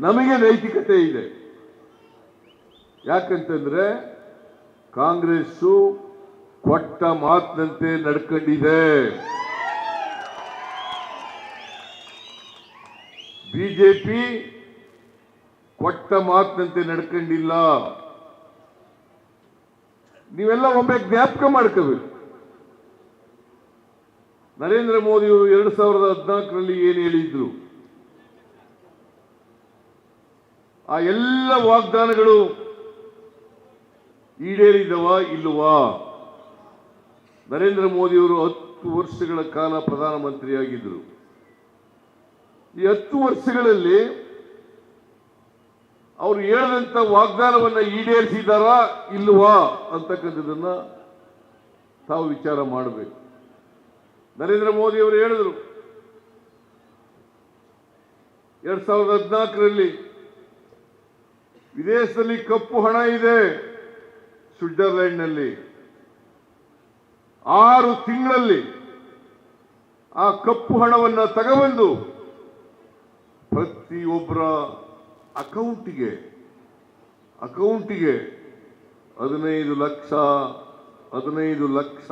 ನಮಗೆ ನೈತಿಕತೆ ಇದೆ. ಯಾಕಂತಂದ್ರೆ ಕಾಂಗ್ರೆಸ್ಸು ಕೊಟ್ಟ ಮಾತಿನಂತೆ ನಡ್ಕೊಂಡಿದೆ. ಬಿಜೆಪಿ ಕೊಟ್ಟ ಮಾತಿನಂತೆ ನಡ್ಕೊಂಡಿಲ್ಲ. ನೀವೆಲ್ಲ ಒಮ್ಮೆ ಜ್ಞಾಪಕ ಮಾಡ್ಕೋಬೇಕು. ನರೇಂದ್ರ ಮೋದಿಯವರು ಎರಡು ಸಾವಿರದ ಹದಿನಾಲ್ಕರಲ್ಲಿ ಏನು ಹೇಳಿದ್ರು? ಆ ಎಲ್ಲ ವಾಗ್ದಾನಗಳು ಈಡೇರಿದವ ಇಲ್ಲವಾ? ನರೇಂದ್ರ ಮೋದಿಯವರು ಹತ್ತು ವರ್ಷಗಳ ಕಾಲ ಪ್ರಧಾನಮಂತ್ರಿಯಾಗಿದ್ದರು. ಈ ಹತ್ತು ವರ್ಷಗಳಲ್ಲಿ ಅವರು ಹೇಳಿದಂತ ವಾಗ್ದಾನವನ್ನು ಈಡೇರಿಸಿದಾರಾ ಇಲ್ಲವಾ ಅಂತಕ್ಕಂಥದ್ದನ್ನ ತಾವು ವಿಚಾರ ಮಾಡಬೇಕು. ನರೇಂದ್ರ ಮೋದಿ ಅವರು ಹೇಳಿದರು, ಎರಡ್ ಸಾವಿರದ ಹದಿನಾಲ್ಕರಲ್ಲಿ ವಿದೇಶದಲ್ಲಿ ಕಪ್ಪು ಹಣ ಇದೆ ಸ್ವಿಟ್ಜರ್ಲೆಂಡ್ನಲ್ಲಿ. ಆರು ತಿಂಗಳಲ್ಲಿ ಆ ಕಪ್ಪು ಹಣವನ್ನು ತಗೊಬಂದು ಪ್ರತಿಯೊಬ್ಬರ ಅಕೌಂಟಿಗೆ ಅಕೌಂಟಿಗೆ ಹದಿನೈದು ಲಕ್ಷ ಹದಿನೈದು ಲಕ್ಷ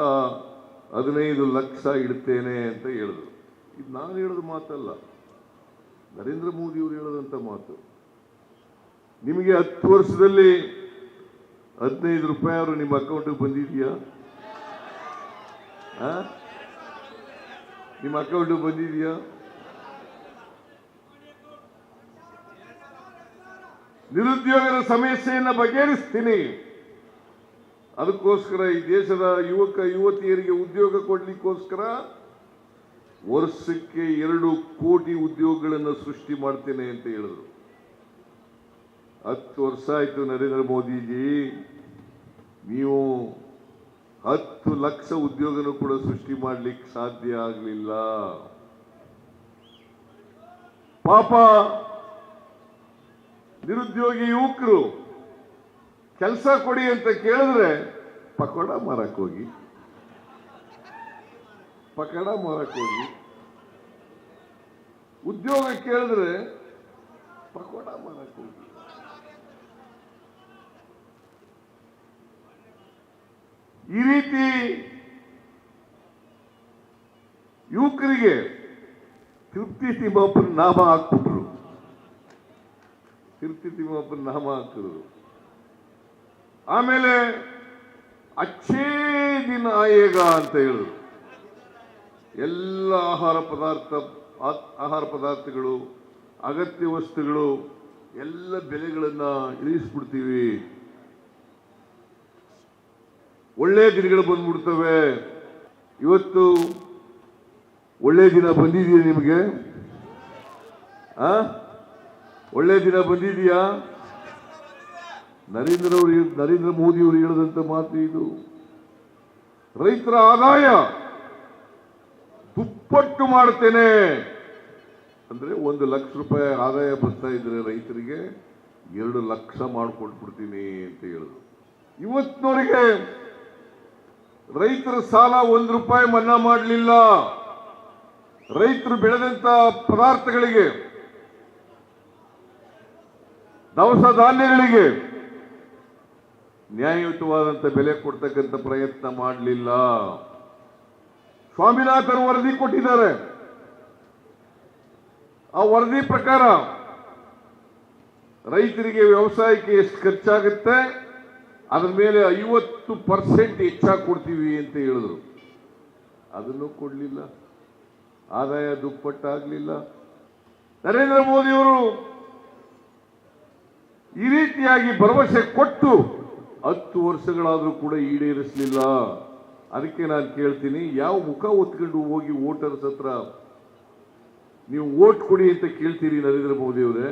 ಹದಿನೈದು ಲಕ್ಷ ಇಡ್ತೇನೆ ಅಂತ ಹೇಳಿದ್ರು. ಇದು ನಾನು ಹೇಳೋದು ಮಾತಲ್ಲ. ನರೇಂದ್ರ ಮೋದಿಯವರು ಹೇಳದಂತ ಮಾತು. ನಿಮಗೆ ಹತ್ತು ವರ್ಷದಲ್ಲಿ ಹದಿನೈದು ರೂಪಾಯಿ ಅವರು ನಿಮ್ಮ ಅಕೌಂಟಿಗೆ ಬಂದಿದೆಯಾ? ನಿಮ್ಮ ಅಕೌಂಟಿಗೆ ಬಂದಿದೆಯಾ? ನಿರುದ್ಯೋಗದ ಸಮಸ್ಯೆಯನ್ನು ಬಗೆಹರಿಸ್ತೀನಿ. ಅದಕ್ಕೋಸ್ಕರ ಈ ದೇಶದ ಯುವಕ, ಯುವತಿಯರಿಗೆ ಉದ್ಯೋಗ ಕೊಡಲಿಕ್ಕೋಸ್ಕರ ವರ್ಷಕ್ಕೆ ಎರಡು ಕೋಟಿ ಉದ್ಯೋಗಗಳನ್ನು ಸೃಷ್ಟಿ ಮಾಡ್ತೇನೆ ಅಂತ ಹೇಳಿದ್ರು. ಹತ್ತು ವರ್ಷ ಆಯ್ತು ನರೇಂದ್ರ ಮೋದಿಜಿ. ನೀವು ಹತ್ತು ಲಕ್ಷ ಉದ್ಯೋಗನೂ ಕೂಡ ಸೃಷ್ಟಿ ಮಾಡ್ಲಿಕ್ಕೆ ಸಾಧ್ಯ ಆಗಲಿಲ್ಲ. ಪಾಪ ನಿರುದ್ಯೋಗಿ ಯುವಕರು ಕೆಲಸ ಕೊಡಿ ಅಂತ ಕೇಳಿದ್ರೆ ಪಕೋಡ ಮಾರಕ್ಕೋಗಿ ಪಕೋಡ ಮಾರಕ್ ಹೋಗಿ. ಉದ್ಯೋಗ ಕೇಳಿದ್ರೆ ಪಕೋಡ ಮಾರಕ್ ಹೋಗಿ. ಈ ರೀತಿ ಯುವಕರಿಗೆ ತೃಪ್ತಿ ತಿಮ್ಮಪ್ಪನ ನಾಮ ಹಾಕ್ಬಿಟ್ರು. ತೃಪ್ತಿ ತಿಮ್ಮಪ್ಪನ ನಾಮ ಹಾಕಿದ್ರು. ಆಮೇಲೆ ಅಚ್ಚೇ ದಿನ ಆಯೇಗ ಅಂತ ಹೇಳಿದ್ರು. ಎಲ್ಲ ಆಹಾರ ಪದಾರ್ಥ, ಆಹಾರ ಪದಾರ್ಥಗಳು, ಅಗತ್ಯ ವಸ್ತುಗಳು ಎಲ್ಲ ಬೆಲೆಗಳನ್ನು ಇಳಿಸ್ಬಿಡ್ತೀವಿ. ಒಳ್ಳೆ ದಿನಗಳು ಬಂದ್ಬಿಡ್ತವೆ. ಇವತ್ತು ಒಳ್ಳೆ ದಿನ ಬಂದಿದೆಯಾ ನಿಮಗೆ? ಆ? ಒಳ್ಳೆ ದಿನ ಬಂದಿದೆಯಾ? ನರೇಂದ್ರ ಅವರು ನರೇಂದ್ರ ಮೋದಿ ಅವರು ಹೇಳಿದಂತ ಮಾತು ಇದು. ರೈತರ ಆದಾಯ ದುಪ್ಪಟ್ಟು ಮಾಡ್ತೇನೆ ಅಂದ್ರೆ ಒಂದು ಲಕ್ಷ ರೂಪಾಯಿ ಆದಾಯ ಬರ್ತಾ ಇದ್ರೆ ರೈತರಿಗೆ ಎರಡು ಲಕ್ಷ ಮಾಡಿಕೊಟ್ಬಿಡ್ತೀನಿ ಅಂತ ಹೇಳಿದ್ರು ಇವತ್ತಿನವರೆಗೆ ರೈತರ ಸಾಲ ಒಂದು ರೂಪಾಯಿ ಮನ್ನಾ ಮಾಡಲಿಲ್ಲ. ರೈತರು ಬೆಳೆದಂತ ಪದಾರ್ಥಗಳಿಗೆ, ದವಸ ಧಾನ್ಯಗಳಿಗೆ ನ್ಯಾಯಯುತವಾದಂತ ಬೆಲೆ ಕೊಡ್ತಕ್ಕಂಥ ಪ್ರಯತ್ನ ಮಾಡಲಿಲ್ಲ. ಸ್ವಾಮಿನಾಥನ್ ವರದಿ ಕೊಟ್ಟಿದ್ದಾರೆ. ಆ ವರದಿ ಪ್ರಕಾರ ರೈತರಿಗೆ ವ್ಯವಸಾಯಕ್ಕೆ ಎಷ್ಟು ಖರ್ಚಾಗುತ್ತೆ? ಅದ್ರ ಮೇಲೆ ಐವತ್ತು ಪರ್ಸೆಂಟ್ ಹೆಚ್ಚಾಗಿ ಕೊಡ್ತೀವಿ ಅಂತ ಹೇಳಿದ್ರು. ಅದನ್ನು ಕೊಡಲಿಲ್ಲ. ಆದಾಯ ದುಪ್ಪಟ್ಟಾಗಲಿಲ್ಲ. ನರೇಂದ್ರ ಮೋದಿಯವರು ಈ ರೀತಿಯಾಗಿ ಭರವಸೆ ಕೊಟ್ಟು ಹತ್ತು ವರ್ಷಗಳಾದರೂ ಕೂಡ ಈಡೇರಿಸಲಿಲ್ಲ. ಅದಕ್ಕೆ ನಾನು ಕೇಳ್ತೀನಿ, ಯಾವ ಮುಖ ಒತ್ಕೊಂಡು ಹೋಗಿ ವೋಟರ್ಸ್ ಹತ್ರ ನೀವು ವೋಟ್ ಕೊಡಿ ಅಂತ ಕೇಳ್ತೀರಿ ನರೇಂದ್ರ ಮೋದಿ ಅವರೇ